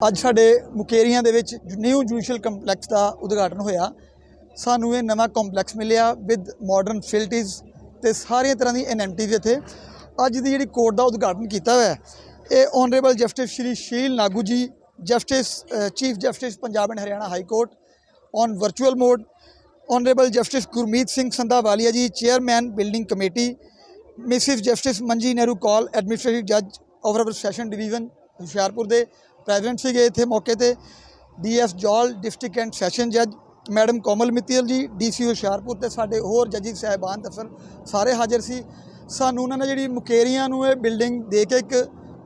ਅੱਜ ਸਾਡੇ ਮੁਕੇਰੀਆਂ ਦੇ ਵਿੱਚ ਨਿਊ ਜੁਡੀਸ਼ੀਅਲ ਕੰਪਲੈਕਸ ਦਾ ਉਦਘਾਟਨ ਹੋਇਆ। ਸਾਨੂੰ ਇਹ ਨਵਾਂ ਕੰਪਲੈਕਸ ਮਿਲਿਆ ਵਿਦ ਮਾਡਰਨ ਫੈਸਿਲਿਟੀਜ਼ ਤੇ ਸਾਰੀਆਂ ਤਰ੍ਹਾਂ ਦੀ ਐਨਐਮਟੀਜ਼ ਇੱਥੇ। ਅੱਜ ਦੀ ਜਿਹੜੀ ਕੋਰਟ ਦਾ ਉਦਘਾਟਨ ਕੀਤਾ ਹੋਇਆ ਇਹ ਓਨਰੇਬਲ justice Shri Sheel Nagu ji justice chief justice Punjab and Haryana high court on virtual mode honourable justice Gurmeet Singh Sandhawalia ji chairman building committee Mrs justice Manji Nehru Kaul administrative ਜੱਜ of session division Hoshiarpur ਦੇ president ਸੀਗੇ ਇੱਥੇ ਮੌਕੇ ਤੇ DS Jaul district and session ਜੱਜ, madam Komal Mittal ji DC Hoshiarpur ਤੇ ਸਾਡੇ ਹੋਰ ਜੱਜੀ ਸਾਹਿਬਾਨ ਅਫਸਰ ਸਾਰੇ ਹਾਜ਼ਰ ਸੀ। ਸਾਨੂੰ ਉਹਨਾਂ ਨੇ ਜਿਹੜੀ ਮੁਕੇਰੀਆਂ ਨੂੰ ਇਹ ਬਿਲਡਿੰਗ ਦੇ ਕੇ ਇੱਕ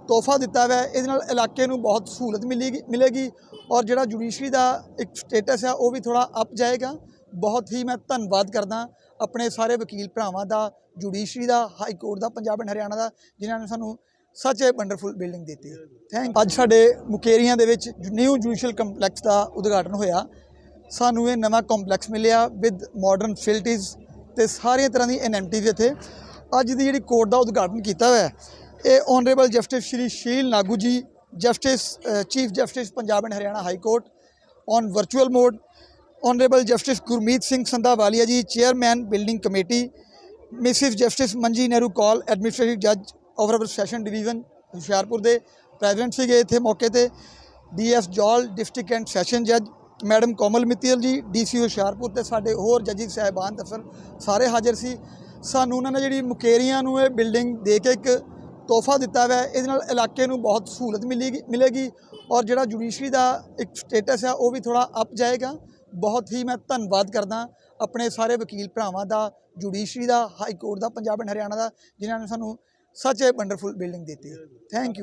ਤੋਹਫਾ ਦਿੱਤਾ ਹੋਇਆ ਇਹਦੇ ਨਾਲ ਇਲਾਕੇ ਨੂੰ ਬਹੁਤ ਸਹੂਲਤ ਮਿਲੇਗੀ ਮਿਲੇਗੀ ਔਰ ਜਿਹੜਾ ਜੁਡੀਸ਼ਰੀ ਦਾ ਇੱਕ ਸਟੇਟਸ ਆ, ਉਹ ਵੀ ਥੋੜਾ ਅਪ ਜਾਏਗਾ। ਬਹੁਤ ਹੀ ਮੈਂ ਧੰਨਵਾਦ ਕਰਦਾ ਆਪਣੇ ਸਾਰੇ ਵਕੀਲ ਭਰਾਵਾਂ ਦਾ, ਜੁਡੀਸ਼ਰੀ ਦਾ, ਹਾਈ ਕੋਰਟ ਦਾ, ਪੰਜਾਬ ਐਂਡ ਹਰਿਆਣਾ ਦਾ, ਜਿਨ੍ਹਾਂ ਨੇ ਸਾਨੂੰ ਸੱਚ ਏ ਵੰਡਰਫੁਲ ਬਿਲਡਿੰਗ ਦਿੱਤੀ ਥੈਂਕ ਅੱਜ ਸਾਡੇ ਮੁਕੇਰੀਆਂ ਦੇ ਵਿੱਚ ਨਿਊ ਜੁਡੀਸ਼ੀਅਲ ਕੰਪਲੈਕਸ ਦਾ ਉਦਘਾਟਨ ਹੋਇਆ। ਸਾਨੂੰ ਇਹ ਨਵਾਂ ਕੰਪਲੈਕਸ ਮਿਲਿਆ ਵਿਦ ਮਾਡਰਨ ਫੈਸਿਲਿਟੀਜ਼ ਤੇ ਸਾਰੀਆਂ ਤਰ੍ਹਾਂ ਦੀ ਐਨਐਮਟੀਜ਼ ਇੱਥੇ। ਅੱਜ ਦੀ ਜਿਹੜੀ ਕੋਰਟ ਦਾ ਉਦਘਾਟਨ ਕੀਤਾ ਹੋਇਆ ਇਹ ਓਨਰੇਬਲ justice Shri Sheel Nagu ji justice chief justice Punjab and Haryana high court on virtual mode honourable justice Gurmeet Singh Sandhawalia ji chairman building committee Mrs justice Manji Nehru Kaul administrative ਜੱਜ of session division Hoshiarpur ਦੇ president ਸੀਗੇ ਇੱਥੇ ਮੌਕੇ ਤੇ। DS Jaul district and session ਜੱਜ madam Komal Mittal ji DC Hoshiarpur ਤੇ ਸਾਡੇ ਹੋਰ ਜੱਜੀ ਸਾਹਿਬਾਨ ਅਫਸਰ ਸਾਰੇ ਹਾਜ਼ਰ ਸੀ। ਸਾਨੂੰ ਉਹਨਾਂ ਨੇ ਜਿਹੜੀ ਮੁਕੇਰੀਆਂ ਨੂੰ ਇਹ ਬਿਲਡਿੰਗ ਦੇ ਕੇ ਇੱਕ ਤੋਹਫਾ ਦਿੱਤਾ ਹੋਇਆ ਇਹਦੇ ਨਾਲ ਇਲਾਕੇ ਨੂੰ ਬਹੁਤ ਸਹੂਲਤ ਮਿਲੇਗੀ ਮਿਲੇਗੀ ਔਰ ਜਿਹੜਾ ਜੁਡੀਸ਼ਰੀ ਦਾ ਇੱਕ ਸਟੇਟਸ ਆ, ਉਹ ਵੀ ਥੋੜਾ ਅਪ ਜਾਏਗਾ। ਬਹੁਤ ਹੀ ਮੈਂ ਧੰਨਵਾਦ ਕਰਦਾ ਆਪਣੇ ਸਾਰੇ ਵਕੀਲ ਭਰਾਵਾਂ ਦਾ, ਜੁਡੀਸ਼ਰੀ ਦਾ, ਹਾਈ ਕੋਰਟ ਦਾ, ਪੰਜਾਬ ਐਂਡ ਹਰਿਆਣਾ ਦਾ, ਜਿਨ੍ਹਾਂ ਨੇ ਸਾਨੂੰ ਸੱਚ ਏ ਵੰਡਰਫੁਲ ਬਿਲਡਿੰਗ ਦਿੱਤੀ ਥੈਂਕ ਯੂ